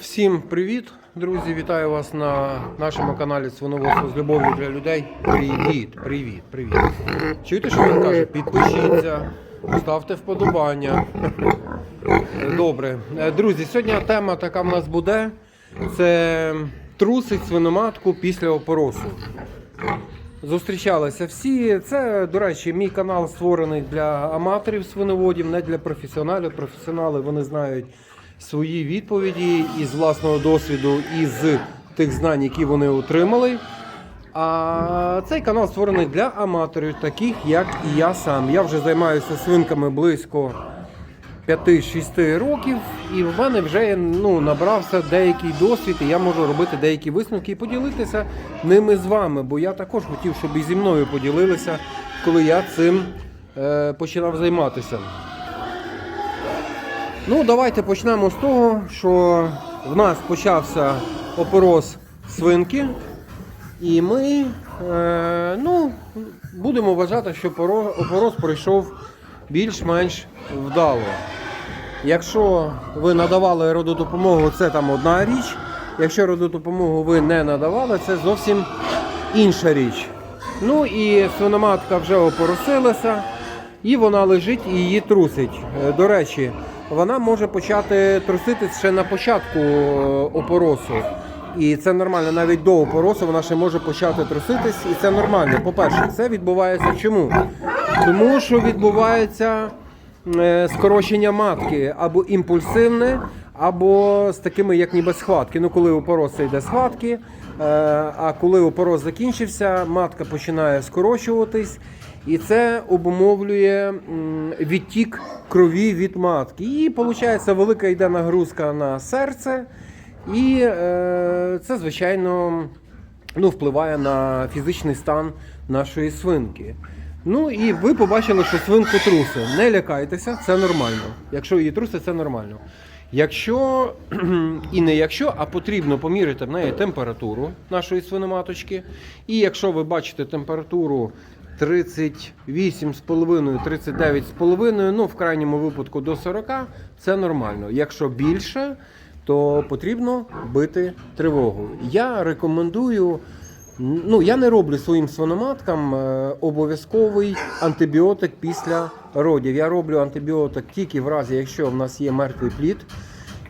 Всім привіт, друзі! Вітаю вас на нашому каналі Свиноводство з любов'ю для людей. Привіт, привіт, привіт. Чуєте, що він каже? Підпишіться, ставте вподобання. Добре. Е, Друзі, сьогодні тема така в нас буде. Це трусить свиноматку після опоросу. Зустрічалися всі. Це, до речі, мій канал створений для аматорів свиноводів, не для професіоналів. Професіонали вони знають свої відповіді із власного досвіду, із тих знань, які вони отримали. А цей канал створений для аматорів, таких як і я сам. Я вже займаюся свинками близько 5-6 років, і в мене вже ну, набрався деякий досвід, і я можу робити деякі висновки і поділитися ними з вами. Бо я також хотів, щоб і зі мною поділилися, коли я цим е, починав займатися. Ну, давайте почнемо з того, що в нас почався опорос свинки, і ми е, ну, будемо вважати, що поро- опорос пройшов більш-менш вдало. Якщо ви надавали рододопомогу, це там одна річ. Якщо рододопомогу ви не надавали, це зовсім інша річ. Ну і свиноматка вже опоросилася, і вона лежить і її трусить. Е, До речі, вона може почати труситись ще на початку е, опоросу. І це нормально, навіть до опоросу вона ще може почати труситись, і це нормально. По-перше, це відбувається чому? Тому що відбувається е, скорочення матки або імпульсивне, або з такими, як ніби схватки. Ну, коли опорос це йде схватки, е, а коли опорос закінчився, матка починає скорочуватись, і це обумовлює відтік крові від матки. І виходить, велика йде нагрузка на серце, і е, це, звичайно, ну, впливає на фізичний стан нашої свинки. Ну і ви побачили, що свинку труси. Не лякайтеся, це нормально. Якщо її трусить, це нормально. Якщо і не якщо, а потрібно поміряти в неї температуру нашої свиноматочки. І якщо ви бачите температуру 38,5, 39,5, ну в крайньому випадку до 40, це нормально. Якщо більше, то потрібно бити тривогу. Я рекомендую. Ну, я не роблю своїм свиноматкам е, обов'язковий антибіотик після родів. Я роблю антибіотик тільки в разі, якщо в нас є мертвий плід,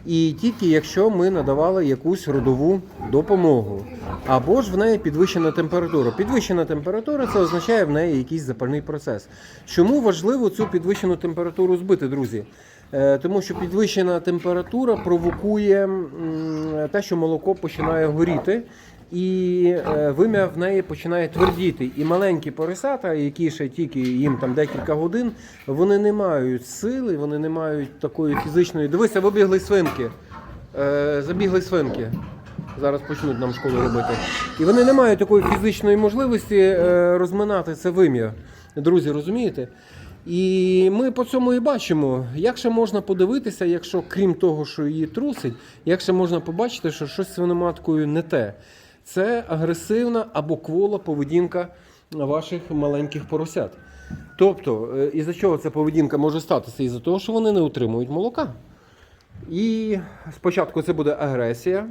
і тільки якщо ми надавали якусь родову допомогу. Або ж в неї підвищена температура. Підвищена температура це означає в неї якийсь запальний процес. Чому важливо цю підвищену температуру збити, друзі? Е, Тому що підвищена температура провокує те, що молоко починає горіти. І е, вим'я в неї починає твердіти. І маленькі поросята, які ще тільки їм там декілька годин, вони не мають сили, вони не мають такої фізичної. Дивися, вибігли свинки. Е, забігли свинки. Зараз почнуть нам школу робити. І вони не мають такої фізичної можливості е, розминати це вим'я. Друзі, розумієте? І ми по цьому і бачимо, як ще можна подивитися, якщо крім того, що її трусить, як ще можна побачити, що щось з свиноматкою не те. Це агресивна або квола поведінка ваших маленьких поросят. Тобто, е, із-за чого ця поведінка може статися? Із-за того, що вони не отримують молока. І спочатку це буде агресія,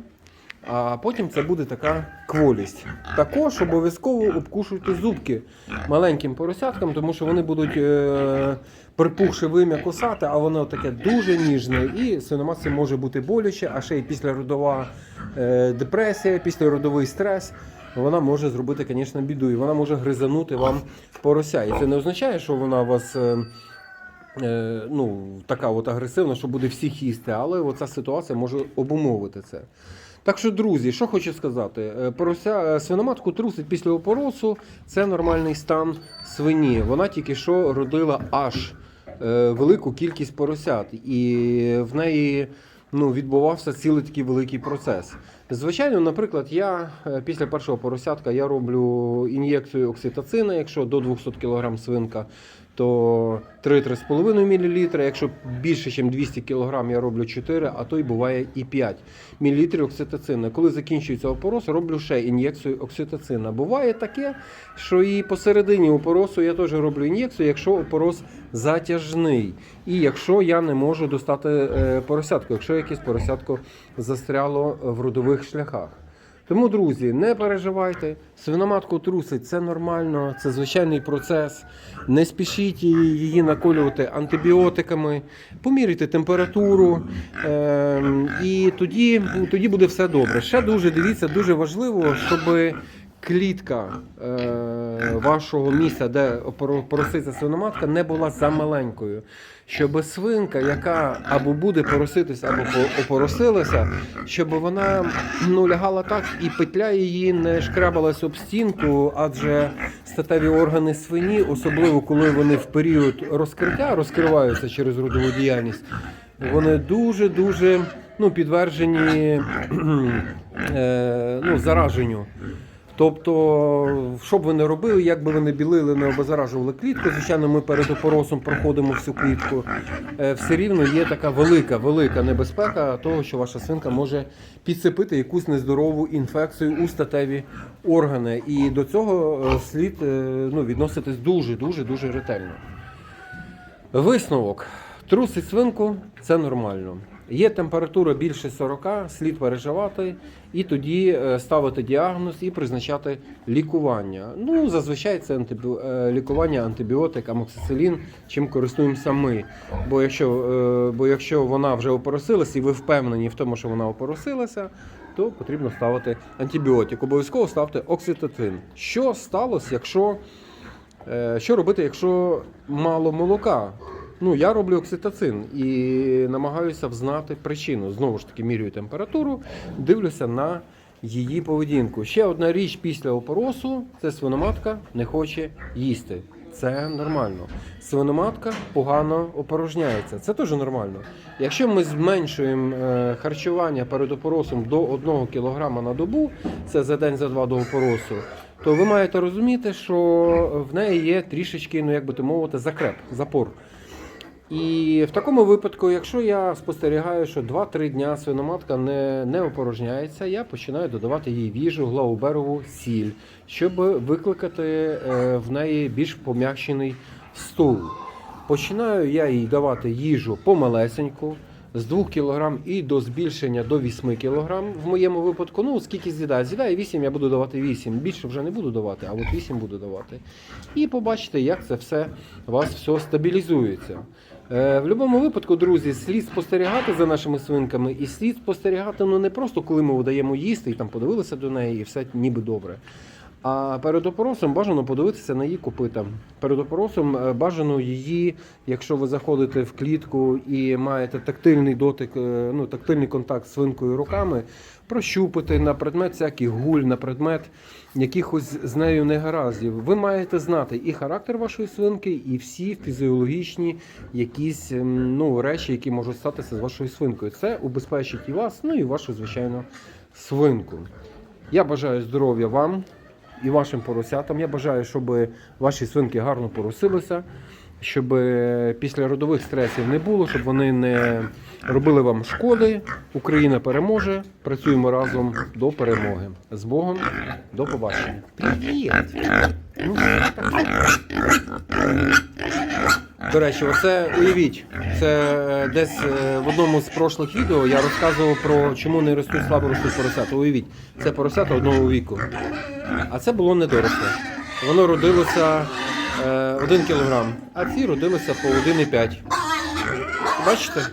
а потім це буде така кволість. Також обов'язково обкушуйте зубки маленьким поросяткам, тому що вони будуть е, припухши вим'я косати, а воно таке дуже ніжне. І свиноматці може бути боляче, а ще й післяродова е, депресія, післяродовий стрес. Вона може зробити, звісно, біду, і вона може гризанути вам порося. І це не означає, що вона вас. Е, е, ну, така от агресивна, що буде всіх їсти, але оця ситуація може обумовити це. Так що, друзі, що хочу сказати, Е, порося е, свиноматку трусить після опоросу, це нормальний стан свині. Вона тільки що родила аж е, велику кількість поросят, і в неї ну, відбувався цілий такий великий процес. Звичайно, наприклад, я після першого поросятка я роблю ін'єкцію окситоцина, якщо до 200 кг свинка, то 3-3,5 мл. Якщо більше, ніж 200 кг, я роблю 4, а то й буває і 5 мл окситоцина. Коли закінчується опороз, роблю ще ін'єкцію окситоцина. Буває таке, що і посередині опоросу я теж роблю ін'єкцію, якщо опороз затяжний. І якщо я не можу достати е, поросятку, якщо якесь поросятко застряло в родових шляхах. Тому, друзі, не переживайте, свиноматку трусить, це нормально, це звичайний процес. Не спішіть її наколювати антибіотиками, поміряйте температуру, ем, і тоді, тоді буде все добре. Ще дуже дивіться, дуже важливо, щоб клітка е, вашого місця, де пороситься свиноматка, не була замаленькою. Щоб свинка, яка або буде пороситися, або по- опоросилася, щоб вона ну, лягала так і петля її не шкрабалась об стінку, адже статеві органи свині, особливо коли вони в період розкриття розкриваються через родову діяльність, вони дуже-дуже ну, підтверджені е, ну, зараженню. Тобто, що б ви не робили, як би ви не білили, не обеззаражували клітку, звичайно, ми перед опоросом проходимо всю клітку. е, Все рівно є така велика, велика небезпека того, що ваша свинка може підцепити якусь нездорову інфекцію у статеві органи. І до цього е, слід е, ну, відноситись дуже, дуже, дуже ретельно. Висновок. Трусить свинку це нормально. Є температура більше 40, слід переживати, і тоді е, ставити діагноз і призначати лікування. Ну, зазвичай це антибі... е, лікування антибіотик, амоксицилін, чим користуємося ми. Бо якщо, е, бо якщо вона вже опоросилася і ви впевнені в тому, що вона опоросилася, то потрібно ставити антибіотик. Обов'язково ставте окситоцин. Що сталося, якщо Що робити, якщо мало молока? Ну, я роблю окситоцин і намагаюся взнати причину. Знову ж таки, міряю температуру, дивлюся на її поведінку. Ще одна річ після опоросу це свиноматка не хоче їсти. Це нормально. Свиноматка погано опорожняється. Це теж нормально. Якщо ми зменшуємо е, харчування перед опоросом до 1 кг на добу, це за день за два до опоросу, то ви маєте розуміти, що в неї є трішечки, ну як би то мовити, закреп, запор. І в такому випадку, якщо я спостерігаю, що 2-3 дня свиноматка не, не опорожняється, я починаю додавати їй в їжу глауберову сіль, щоб викликати е, в неї більш пом'якшений стул. Починаю я їй давати їжу помалесеньку, з 2 кг і до збільшення до 8 кг. В моєму випадку, ну скільки з'їдає? З'їдає 8, я буду давати 8. Більше вже не буду давати, а от 8 буду давати. І побачите, як це все у вас все стабілізується. Е, В будь-якому випадку, друзі, слід спостерігати за нашими свинками, і слід спостерігати ну не просто коли ми удаємо їсти і там подивилися до неї, і все ніби добре. А перед опоросом бажано подивитися на її копита. Перед опоросом е, бажано її, якщо ви заходите в клітку і маєте тактильний дотик, е, ну тактильний контакт з свинкою руками, прощупати на предмет всяких гуль, на предмет якихось з нею негараздів. Ви маєте знати і характер вашої свинки, і всі фізіологічні якісь ем, ну, речі, які можуть статися з вашою свинкою. Це убезпечить і вас, ну і вашу, звичайно, свинку. Я бажаю здоров'я вам і вашим поросятам. Я бажаю, щоб ваші свинки гарно поросилися, щоб після родових стресів не було, щоб вони не робили вам шкоди. Україна переможе. Працюємо разом до перемоги. З Богом, до побачення. Привіт! Ну. До речі, оце уявіть, це е, десь е, в одному з прошлих відео я розказував про чому не ростуть слабо ростуть поросята. Уявіть, це поросята одного віку. А це було недоросле. Воно родилося е, 1 кг, а ці родилися по 1,5. Бачите?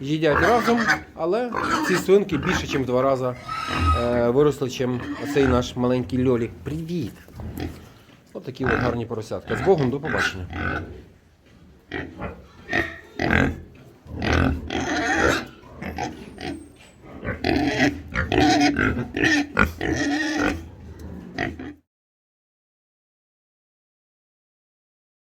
Їдять разом, але ці свинки більше, ніж в два рази е, виросли, ніж оцей наш маленький льолік. Привіт! Ось такі от гарні поросятка. З Богом, до побачення.